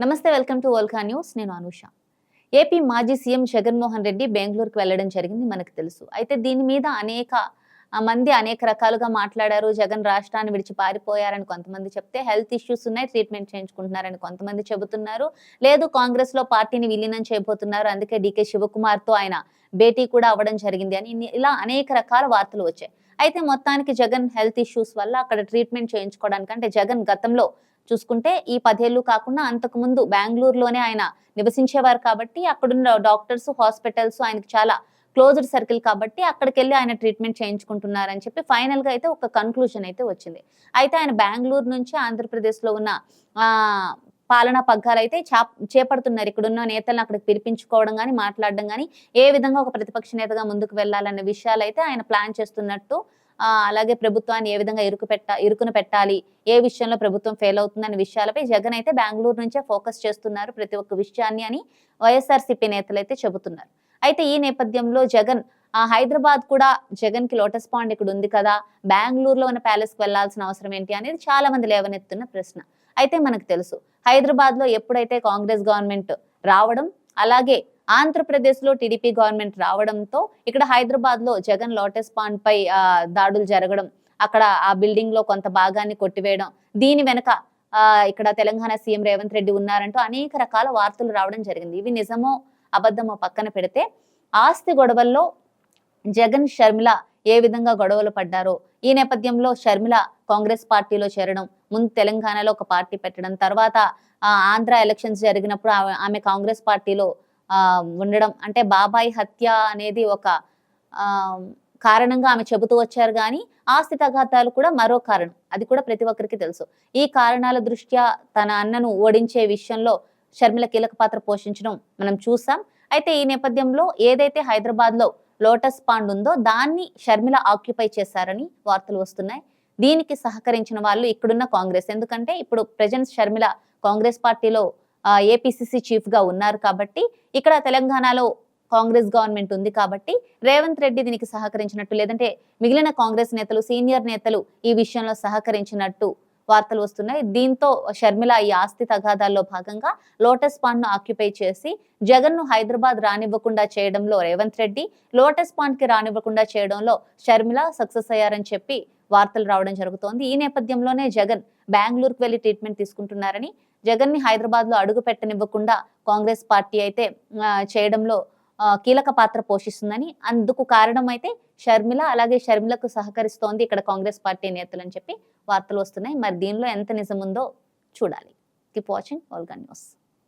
నమస్తే welcome to ఓల్కా news. నేను అనూష. ఏపీ మాజీ సీఎం జగన్మోహన్ రెడ్డి బెంగళూరుకు వెళ్ళడం జరిగింది మనకు తెలుసు. అయితే దీని మీద అనేక మంది అనేక రకాలుగా మాట్లాడారు. జగన్ రాష్ట్రాన్ని విడిచి పారిపోయారని కొంతమంది చెప్తే హెల్త్ ఇష్యూస్ ఉన్నాయి ట్రీట్మెంట్ చేయించుకుంటున్నారని కొంతమంది చెబుతున్నారు. లేదు కాంగ్రెస్లో పార్టీని విలీనం చేయబోతున్నారు. అందుకే డీకే శివకుమార్తో ఆయన భేటీ కూడా అవ్వడం జరిగింది అని ఇలా అనేక రకాల వార్తలు వచ్చాయి. అయితే మొత్తానికి జగన్ హెల్త్ ఇష్యూస్ వల్ల అక్కడ ట్రీట్మెంట్ చేయించుకోవడానికి అంటే జగన్ గతంలో చూసుకుంటే ఈ పదేళ్ళు కాకుండా అంతకు ముందు బెంగళూరులోనే ఆయన నివసించేవారు కాబట్టి అక్కడున్న డాక్టర్స్ హాస్పిటల్స్ ఆయనకి చాలా క్లోజ్డ్ సర్కిల్ కాబట్టి అక్కడికి వెళ్ళి ఆయన ట్రీట్మెంట్ చేయించుకుంటున్నారని చెప్పి ఫైనల్గా అయితే ఒక కన్క్లూజన్ అయితే వచ్చింది. అయితే ఆయన బెంగళూరు నుంచి ఆంధ్రప్రదేశ్లో ఉన్న పాలనా పగ్గాలు అయితే చేపడుతున్నారు. ఇక్కడున్న నేతలను అక్కడికి పిలిపించుకోవడం కానీ మాట్లాడడం కానీ ఏ విధంగా ఒక ప్రతిపక్ష నేతగా ముందుకు వెళ్ళాలన్న విషయాలు అయితే ఆయన ప్లాన్ చేస్తున్నట్టు అలాగే ప్రభుత్వాన్ని ఏ విధంగా ఇరుకు పెట్ట ఇరుకును పెట్టాలి ఏ విషయంలో ప్రభుత్వం ఫెయిల్ అవుతుందనే విషయాలపై జగన్ అయితే బెంగళూరు నుంచే ఫోకస్ చేస్తున్నారు ప్రతి ఒక్క విషయాన్ని అని వైఎస్ఆర్సీపీ నేతలు అయితే చెబుతున్నారు. అయితే ఈ నేపథ్యంలో జగన్ ఆ హైదరాబాద్ కూడా జగన్కి లోటస్ పాండ్ ఇక్కడ ఉంది కదా బెంగళూరులో ఉన్న ప్యాలెస్కి వెళ్ళాల్సిన అవసరం ఏంటి అనేది చాలా మంది లేవనెత్తున్న ప్రశ్న. అయితే మనకు తెలుసు హైదరాబాద్లో ఎప్పుడైతే కాంగ్రెస్ గవర్నమెంట్ రావడం అలాగే ఆంధ్రప్రదేశ్లో టీడీపీ గవర్నమెంట్ రావడంతో ఇక్కడ హైదరాబాద్లో జగన్ లోటస్ పాండ్ పై ఆ, దాడులు జరగడం అక్కడ ఆ బిల్డింగ్లో కొంత భాగాన్ని కొట్టివేయడం దీని వెనక ఇక్కడ తెలంగాణ సీఎం రేవంత్ రెడ్డి ఉన్నారంటూ అనేక రకాల వార్తలు రావడం జరిగింది. ఇవి నిజమో అబద్ధమో పక్కన పెడితే ఆస్తి గొడవల్లో జగన్ షర్మిల ఏ విధంగా గొడవలు పడ్డారో ఈ నేపథ్యంలో షర్మిల కాంగ్రెస్ పార్టీలో చేరడం ముందు తెలంగాణలో ఒక పార్టీ పెట్టడం తర్వాత ఆంధ్ర ఎలక్షన్స్ జరిగినప్పుడు ఆమె- ఆమె కాంగ్రెస్ పార్టీలో ఉండడం. అంటే బాబాయ్ హత్య అనేది ఒక కారణంగా ఆమె చెబుతూ వచ్చారు కానీ ఆస్తి తగాదాలు కూడా మరో కారణం. అది కూడా ప్రతి ఒక్కరికి తెలుసు. ఈ కారణాల దృష్ట్యా తన అన్నను ఓడించే విషయంలో షర్మిల కీలక పాత్ర పోషించడం మనం చూసాం. అయితే ఈ నేపథ్యంలో ఏదైతే హైదరాబాద్లో లోటస్ పాండ్ ఉందో దాన్ని షర్మిల ఆక్యుపై చేశారని వార్తలు వస్తున్నాయి. దీనికి సహకరించిన వాళ్ళు ఇక్కడున్న కాంగ్రెస్. ఎందుకంటే ఇప్పుడు ప్రజెంట్ షర్మిల కాంగ్రెస్ పార్టీలో ఏపీసీసీ చీఫ్గా ఉన్నారు కాబట్టి ఇక్కడ తెలంగాణలో కాంగ్రెస్ గవర్నమెంట్ ఉంది కాబట్టి రేవంత్ రెడ్డి దీనికి సహకరించినట్టు లేదంటే మిగిలిన కాంగ్రెస్ నేతలు సీనియర్ నేతలు ఈ విషయంలో సహకరించినట్టు వార్తలు వస్తున్నాయి. దీంతో షర్మిల ఈ ఆస్తి తగాదాల్లో భాగంగా లోటస్ పాండ్ను ఆక్యుపై చేసి జగన్ను హైదరాబాద్ రానివ్వకుండా చేయడంలో రేవంత్ రెడ్డి లోటస్ పాండ్కి రానివ్వకుండా చేయడంలో షర్మిల సక్సెస్ అయ్యారని చెప్పి వార్తలు రావడం జరుగుతోంది. ఈ నేపథ్యంలోనే జగన్ బెంగళూరుకు వెళ్ళి ట్రీట్మెంట్ తీసుకుంటున్నారని జగన్ని హైదరాబాద్లో అడుగు పెట్టనివ్వకుండా కాంగ్రెస్ పార్టీ అయితే చేయడంలో కీలక పాత్ర పోషిస్తుందని. అందుకు కారణం అయితే షర్మిల అలాగే షర్మిలకు సహకరిస్తోంది ఇక్కడ కాంగ్రెస్ పార్టీ నేతలు అని చెప్పి వార్తలు వస్తున్నాయి. మరి దీనిలో ఎంత నిజముందో చూడాలి. Keep watching ఆల్గా news